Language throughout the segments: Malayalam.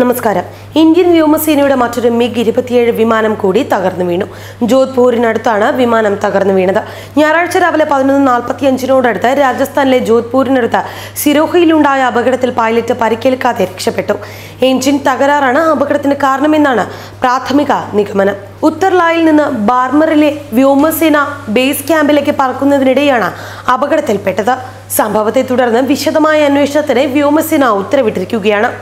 നമസ്കാരം. ഇന്ത്യൻ വ്യോമസേനയുടെ മറ്റൊരു മിഗ് ഇരുപത്തിയേഴ് വിമാനം കൂടി തകർന്നു വീണു. ജോധ്പൂരിനടുത്താണ് വിമാനം തകർന്നു വീണത്. ഞായറാഴ്ച രാവിലെ പതിനൊന്ന് നാൽപ്പത്തി അഞ്ചിനോടടുത്ത് രാജസ്ഥാനിലെ ജോധ്പൂരിനടുത്ത് സിരോഹയിലുണ്ടായ അപകടത്തിൽ പൈലറ്റ് പരിക്കേൽക്കാതെ രക്ഷപ്പെട്ടു. എഞ്ചിൻ തകരാറാണ് അപകടത്തിന് കാരണമെന്നാണ് പ്രാഥമിക നിഗമനം. ഉത്തർലായിൽ നിന്ന് ബാർമറിലെ വ്യോമസേന ബേസ് ക്യാമ്പിലേക്ക് പറക്കുന്നതിനിടെയാണ് അപകടത്തിൽപ്പെട്ടത്. സംഭവത്തെ തുടർന്ന് വിശദമായ അന്വേഷണത്തിന് വ്യോമസേന ഉത്തരവിട്ടിരിക്കുകയാണ്.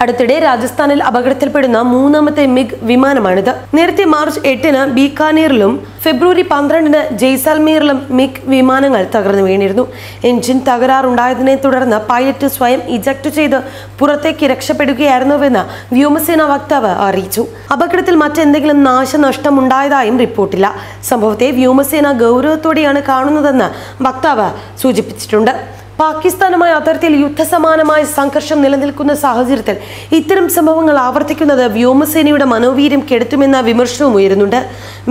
അടുത്തിടെ രാജസ്ഥാനിൽ അപകടത്തിൽപ്പെടുന്ന മൂന്നാമത്തെ മിഗ് വിമാനമാണിത്. നേരത്തെ മാർച്ച് എട്ടിന് ബീക്കാനീറിലും ഫെബ്രുവരി പന്ത്രണ്ടിന് ജയ്സാൽമീറിലും മിഗ് വിമാനങ്ങൾ തകർന്നു വീണിരുന്നു. എഞ്ചിൻ തകരാറുണ്ടായതിനെ തുടർന്ന് പൈലറ്റ് സ്വയം ഇജക്ട് ചെയ്ത് പുറത്തേക്ക് രക്ഷപ്പെടുകയായിരുന്നുവെന്ന് വ്യോമസേന വക്താവ് അറിയിച്ചു. അപകടത്തിൽ മറ്റെന്തെങ്കിലും നാശനഷ്ടമുണ്ടായതായും റിപ്പോർട്ടില്ല. സംഭവത്തെ വ്യോമസേന ഗൗരവത്തോടെയാണ് കാണുന്നതെന്ന് വക്താവ് സൂചിപ്പിച്ചിട്ടുണ്ട്. പാകിസ്ഥാനുമായി അതിർത്തിയിൽ യുദ്ധസമാനമായ സംഘർഷം നിലനിൽക്കുന്ന സാഹചര്യത്തിൽ ഇത്തരം സംഭവങ്ങൾ ആവർത്തിക്കുന്നത് വ്യോമസേനയുടെ മനോവീര്യം കെടുത്തുമെന്ന വിമർശനവും ഉയരുന്നുണ്ട്.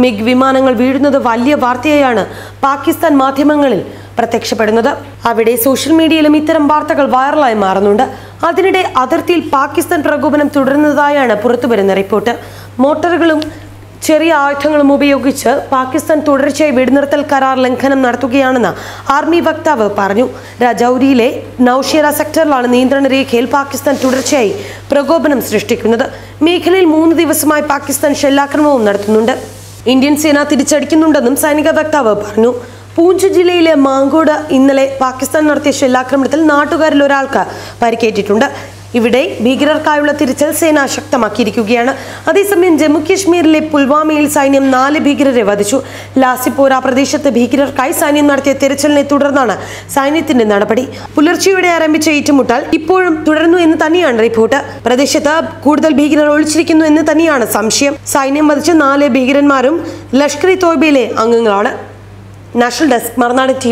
മിഗ് വിമാനങ്ങൾ വീഴുന്നത് വലിയ വാർത്തയായാണ് പാകിസ്ഥാൻ മാധ്യമങ്ങളിൽ പ്രത്യക്ഷപ്പെടുന്നത്. അവിടെ സോഷ്യൽ മീഡിയയിലും ഇത്തരം വാർത്തകൾ വൈറലായി മാറുന്നുണ്ട്. അതിനിടെ അതിർത്തിയിൽ പാകിസ്ഥാൻ പ്രകോപനം തുടരുന്നതായാണ് പുറത്തുവരുന്ന റിപ്പോർട്ട്. മോട്ടോറുകളും ചെറിയ ആയുധങ്ങളും ഉപയോഗിച്ച് പാകിസ്ഥാൻ തുടർച്ചയായി വെടിനിർത്തൽ കരാർ ലംഘനം നടത്തുകയാണെന്ന് ആർമി വക്താവ് പറഞ്ഞു. രജൌരിയിലെ നൌഷേര സെക്ടറിലാണ് നിയന്ത്രണ രേഖയിൽ പാകിസ്ഥാൻ തുടർച്ചയായി പ്രകോപനം സൃഷ്ടിക്കുന്നത്. മേഖലയിൽ മൂന്ന് ദിവസമായി പാകിസ്ഥാൻ ഷെല്ലാക്രമവും നടത്തുന്നുണ്ട്. ഇന്ത്യൻ സേന തിരിച്ചടിക്കുന്നുണ്ടെന്നും സൈനിക വക്താവ് പറഞ്ഞു. പൂഞ്ച് ജില്ലയിലെ മാങ്കോട് ഇന്നലെ പാകിസ്ഥാൻ നടത്തിയ ഷെല്ലാക്രമണത്തിൽ നാട്ടുകാരിൽ ഒരാൾക്ക് പരിക്കേറ്റിട്ടുണ്ട്. ഇവിടെ ഭീകരർക്കായുള്ള തിരിച്ചൽ സേന ശക്തമാക്കിയിരിക്കുകയാണ്. അതേസമയം ജമ്മു കശ്മീരിലെ പുൽവാമയിൽ സൈന്യം നാല് ഭീകരരെ വധിച്ചു. ലാസിപ്പോര പ്രദേശത്ത് ഭീകരർക്കായി സൈന്യം നടത്തിയ തിരച്ചിലിനെ തുടർന്നാണ് സൈന്യത്തിന്റെ നടപടി. പുലർച്ചെയോടെ ആരംഭിച്ച ഏറ്റുമുട്ടൽ ഇപ്പോഴും തുടരുന്നു എന്ന് തന്നെയാണ് റിപ്പോർട്ട്. പ്രദേശത്ത് കൂടുതൽ ഭീകരർ ഒളിച്ചിരിക്കുന്നു എന്ന് തന്നെയാണ് സംശയം. സൈന്യം വധിച്ച നാല് ഭീകരന്മാരും ലഷ്കർ ഇ തോയ്ബയിലെ അംഗങ്ങളാണ്. National desk മറുനാട് T